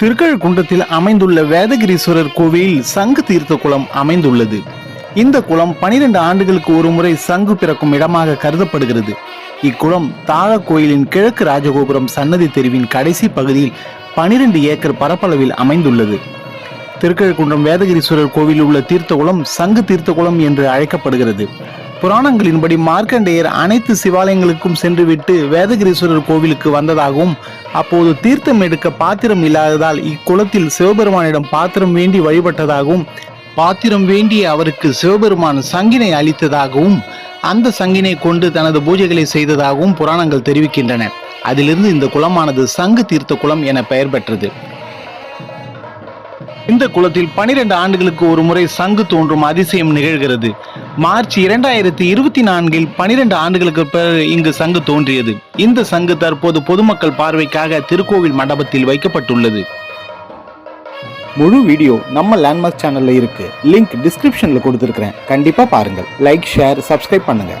திருக்கழுக்குன்றத்தில் அமைந்துள்ள வேதகிரீஸ்வரர் கோவிலில் சங்கு தீர்த்த குளம் அமைந்துள்ளது. இந்த குளம் பனிரெண்டு ஆண்டுகளுக்கு ஒரு முறை சங்கு பிறக்கும் இடமாக கருதப்படுகிறது. இக்குளம் தாழ கோயிலின் கிழக்கு ராஜகோபுரம் சன்னதி தெருவின் கடைசி பகுதியில் பனிரெண்டு ஏக்கர் பரப்பளவில் அமைந்துள்ளது. திருக்கழுக்குன்றம் வேதகிரீஸ்வரர் கோவிலில் உள்ள தீர்த்த குளம் சங்கு தீர்த்த குளம் என்று அழைக்கப்படுகிறது. புராணங்களின்படி மார்க்கண்டேயர் அனைத்து சிவாலயங்களுக்கும் சென்றுவிட்டு வேதகிரீஸ்வரர் கோவிலுக்கு வந்ததாகவும் அப்போது தீர்த்தம் எடுக்க பாத்திரம் இல்லாததால் இக்குளத்தில் சிவபெருமானிடம் பாத்திரம் வேண்டி வழிபட்டதாகவும் பாத்திரம் வேண்டிய அவருக்கு சிவபெருமான் சங்கினை அளித்ததாகவும் அந்த சங்கினை கொண்டு தனது பூஜைகளை செய்ததாகவும் புராணங்கள் தெரிவிக்கின்றன. அதிலிருந்து இந்த குளமானது சங்கு தீர்த்த குளம் என பெயர் பெற்றது. இந்த குளத்தில் பனிரெண்டு ஆண்டுகளுக்கு ஒரு முறை சங்கு தோன்றும் அதிசயம் நிகழ்கிறது. மார்ச் இரண்டாயிரத்தி இருபத்தி நான்கில் பனிரெண்டு ஆண்டுகளுக்கு பிறகு இங்கு சங்கு தோன்றியது. இந்த சங்கு தற்போது பொதுமக்கள் பார்வைக்காக திருக்கோவில் மண்டபத்தில் வைக்கப்பட்டுள்ளது. முழு வீடியோ நம்ம லேண்ட்மார்க் சேனல்ல இருக்கு. லிங்க் டிஸ்கிரிப்ஷன்ல கொடுத்துருக்கிறேன். கண்டிப்பா பாருங்கள். லைக் ஷேர் சப்ஸ்கிரைப் பண்ணுங்க.